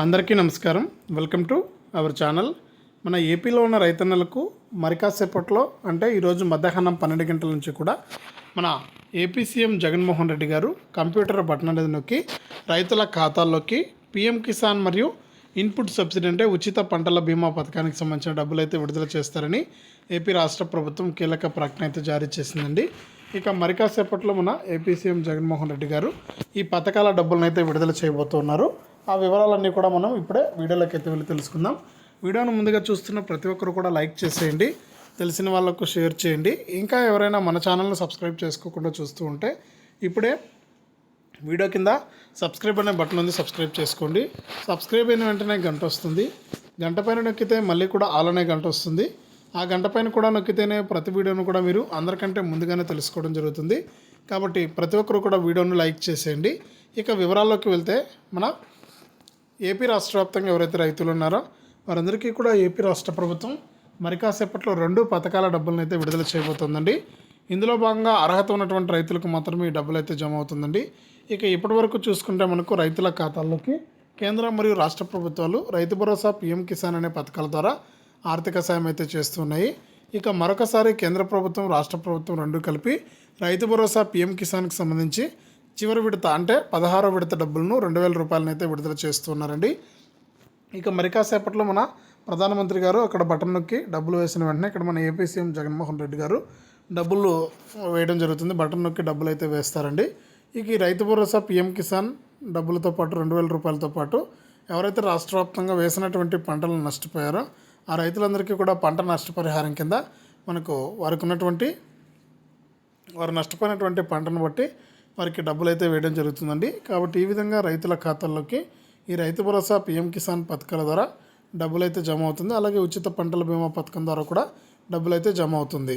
అందరికీ నమస్కారం. Welcome to our channel మన ఏపీలో ఉన్న రైతన్నలకు మరి కాసేపట్లో అంటే ఈరోజు మధ్యాహ్నం పన్నెండు గంటల నుంచి కూడా మన ఏపీ సీఎం జగన్మోహన్ రెడ్డి గారు కంప్యూటర్ బటన్ అనేది నొక్కి రైతుల ఖాతాల్లోకి పిఎం కిసాన్ మరియు ఇన్పుట్ సబ్సిడీ అంటే ఉచిత పంటల బీమా పథకానికి సంబంధించిన డబ్బులు అయితే విడుదల చేస్తారని ఏపీ రాష్ట్ర ప్రభుత్వం కీలక ప్రకటన అయితే జారీ చేసిందండి. ఇక మరి కాసేపట్లో మన ఏపీ సీఎం జగన్మోహన్ రెడ్డి గారు ఈ పథకాల డబ్బులను అయితే విడుదల చేయబోతున్నారు. ఆ వివరాలన్నీ కూడా మనం ఇప్పుడే వీడియోలోకి అయితే వెళ్ళి తెలుసుకుందాం. వీడియోను ముందుగా చూస్తున్న ప్రతి ఒక్కరు కూడా లైక్ చేసేయండి తెలిసిన వాళ్ళకు షేర్ చేయండి. ఇంకా ఎవరైనా మన ఛానల్ని సబ్స్క్రైబ్ చేసుకోకుండా చూస్తూ ఉంటే ఇప్పుడే వీడియో కింద సబ్స్క్రైబ్ అనే బటన్ ఉంది సబ్స్క్రైబ్ చేసుకోండి. సబ్స్క్రైబ్ అయిన వెంటనే గంట వస్తుంది. గంట పైన నొక్కితే మళ్ళీ కూడా ఆలనే గంట వస్తుంది. ఆ గంట పైన కూడా నొక్కితేనే ప్రతి వీడియోను కూడా మీరు అందరికంటే ముందుగానే తెలుసుకోవడం జరుగుతుంది. కాబట్టి ప్రతి ఒక్కరు కూడా వీడియోను లైక్ చేసేయండి. ఇక వివరాల్లోకి వెళ్తే మన ఏపీ రాష్ట్ర వ్యాప్తంగా ఎవరైతే రైతులు ఉన్నారో వారందరికీ కూడా ఏపీ రాష్ట్ర ప్రభుత్వం మరి కాసేపట్లో రెండు పథకాల డబ్బులను అయితే విడుదల చేయబోతుందండి. ఇందులో భాగంగా అర్హత ఉన్నటువంటి రైతులకు మాత్రమే ఈ డబ్బులు అయితే జమ అవుతుందండి. ఇక ఇప్పటి వరకు చూసుకుంటే మనకు రైతుల ఖాతాల్లోకి కేంద్ర మరియు రాష్ట్ర ప్రభుత్వాలు రైతు భరోసా పీఎం కిసాన్ అనే పథకాల ద్వారా ఆర్థిక సాయం అయితే చేస్తున్నాయి. ఇక మరొకసారి కేంద్ర ప్రభుత్వం రాష్ట్ర ప్రభుత్వం రెండు కలిపి రైతు భరోసా పీఎం కిసాన్కి సంబంధించి చివరి విడత అంటే పదహారో విడత డబ్బులను రెండు వేల రూపాయలను అయితే విడుదల చేస్తున్నారండి. ఇక మరి కాసేపట్లో మన ప్రధానమంత్రి గారు అక్కడ బటన్ నొక్కి డబ్బులు వేసిన వెంటనే ఇక్కడ మన ఏపీ సీఎం జగన్మోహన్ రెడ్డి గారు డబ్బులు వేయడం జరుగుతుంది. బటన్ నొక్కి డబ్బులు అయితే వేస్తారండి. ఇక ఈ రైతు భరోసా పీఎం కిసాన్ డబ్బులతో పాటు రెండు వేల రూపాయలతో పాటు ఎవరైతే రాష్ట్ర వ్యాప్తంగా వేసినటువంటి పంటలు నష్టపోయారో ఆ రైతులందరికీ కూడా పంట నష్టపరిహారం కింద మనకు వారికి ఉన్నటువంటి వారు నష్టపోయినటువంటి పంటను బట్టి వారికి డబ్బులు అయితే వేయడం జరుగుతుందండి. కాబట్టి ఈ విధంగా రైతుల ఖాతాల్లోకి ఈ రైతు భరోసా పీఎం కిసాన్ పథకాల ద్వారా డబ్బులు అయితే జమ అవుతుంది. అలాగే ఉచిత పంటల బీమా పథకం ద్వారా కూడా డబ్బులు అయితే జమ అవుతుంది.